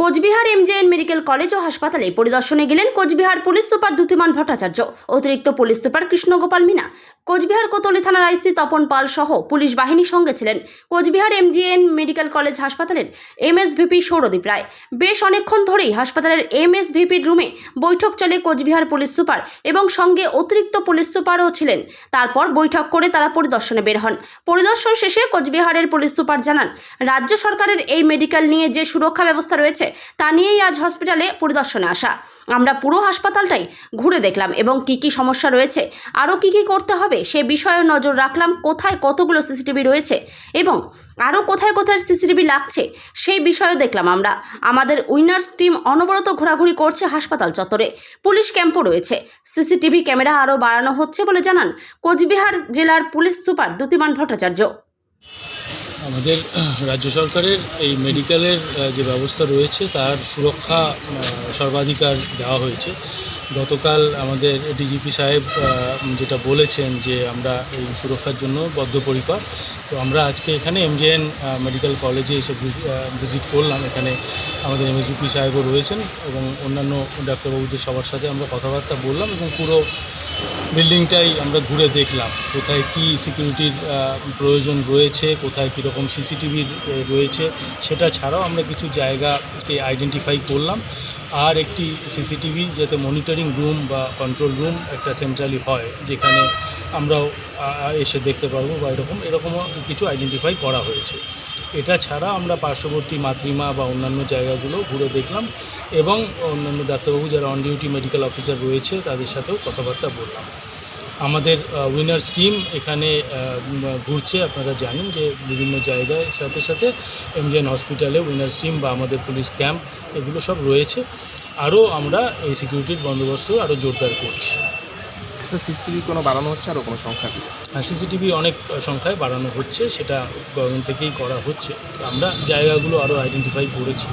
Cooch Behar MJN medical college ও হাসপাতালে পরিদর্শনে গেলেন কোচবিহার পুলিশ সুপার দ্যুতিমান ভট্টাচার্য। অতিরিক্ত পুলিশ সুপার কৃষ্ণগোপাল মিনা। কোচবিহার কোতলি থানার আইসি তপন পাল সহ পুলিশ বাহিনীর সঙ্গে ছিলেন। কোচবিহার এমজিএন মেডিকেল কলেজ হাসপাতালের এমএসভিপি সৌরদীপ রায়। বেশ অনেকক্ষণ ধরেই হাসপাতালের এমএসভিপির রুমে বৈঠক চলে কোচবিহার পুলিশ সুপার এবং সঙ্গে অতিরিক্ত পুলিশ সুপারও ছিলেন। তারপর বৈঠক করে তারা পরিদর্শনে বের হন। পরিদর্শন শেষে কোচবিহারের পুলিশ সুপার জানান, রাজ্য সরকারের এই মেডিকেল নিয়ে যে সুরক্ষা ব্যবস্থা রয়েছে, তা নিয়েই আজ হসপিটালে পরিদর্শনে আসা। আমরা পুরো হাসপাতালটাই ঘুরে দেখলাম এবং কি কি সমস্যা রয়েছে, আরও কি কি করতে হবে সে বিষয়ে নজর রাখলাম কোথায় কতগুলো সিসিটিভি রয়েছে এবং আরও কোথায় কোথায় সিসিটিভি লাগছে, সেই বিষয়েও দেখলাম আমরা। আমাদের উইনার্স টিম অনবরত ঘোরাঘুরি করছে হাসপাতাল চত্বরে। পুলিশ ক্যাম্পও রয়েছে। সিসিটিভি ক্যামেরা আরও বাড়ানো হচ্ছে বলে জানান কোচবিহার জেলার পুলিশ সুপার দ্যুতিমান ভট্টাচার্য। আমাদের রাজ্য সরকারের এই মেডিকেলের যে ব্যবস্থা রয়েছে তার সুরক্ষা সর্বাধিকার দেওয়া হয়েছে। গতকাল আমাদের ডিজিপি সাহেব যেটা বলেছেন যে আমরা এই সুরক্ষার জন্য বদ্ধপরিকর, তো আমরা আজকে এখানে এমজেএন মেডিকেল কলেজে এসে ভিজিট করলাম। এখানে আমাদের এমএসবিপি সাহেবও রয়েছেন এবং অন্যান্য ডাক্তারবাবুদের সবার সাথে আমরা কথাবার্তা বললাম এবং পুরো বিল্ডিংটাই আমরা ঘুরে দেখলাম। কোথায় কি সিকিউরিটির প্রয়োজন রয়েছে, কোথায় কীরকম সিসিটিভির রয়েছে, সেটা ছাড়াও আমরা কিছু জায়গাকে আইডেন্টিফাই করলাম। আর একটি সিসিটিভি যাতে মনিটরিং রুম বা কন্ট্রোল রুম একটা সেন্ট্রালি হয়, যেখানে আমরাও এসে দেখতে পারব বা এরকম, এরকমও কিছু আইডেন্টিফাই করা হয়েছে। এটা ছাড়া আমরা পার্শ্ববর্তী মাতৃমা বা অন্যান্য জায়গাগুলো ঘুরে দেখলাম এবং অন্যান্য ডাক্তারবাবু যারা অন ডিউটি মেডিকেল অফিসার রয়েছে, তাদের সাথেও কথাবার্তা বললাম। আমাদের উইনার্স টিম এখানে ঘুরছে। আপনারা জানেন যে বিভিন্ন জায়গায় সাথে সাথে এমজিএন হসপিটালে উইনার্স টিম বা আমাদের পুলিশ ক্যাম্প এগুলো সব রয়েছে। আরও আমরা এই সিকিউরিটির বন্দোবস্ত আরও জোরদার করছি। সিসিটিভি কোনো বাড়ানো হচ্ছে আরও কোনো সংখ্যা? হ্যাঁ সিসিটিভি অনেক সংখ্যায় বাড়ানো হচ্ছে। সেটা গভর্নমেন্ট থেকেই করা হচ্ছে। আমরা জায়গাগুলো আরও আইডেন্টিফাই করেছি।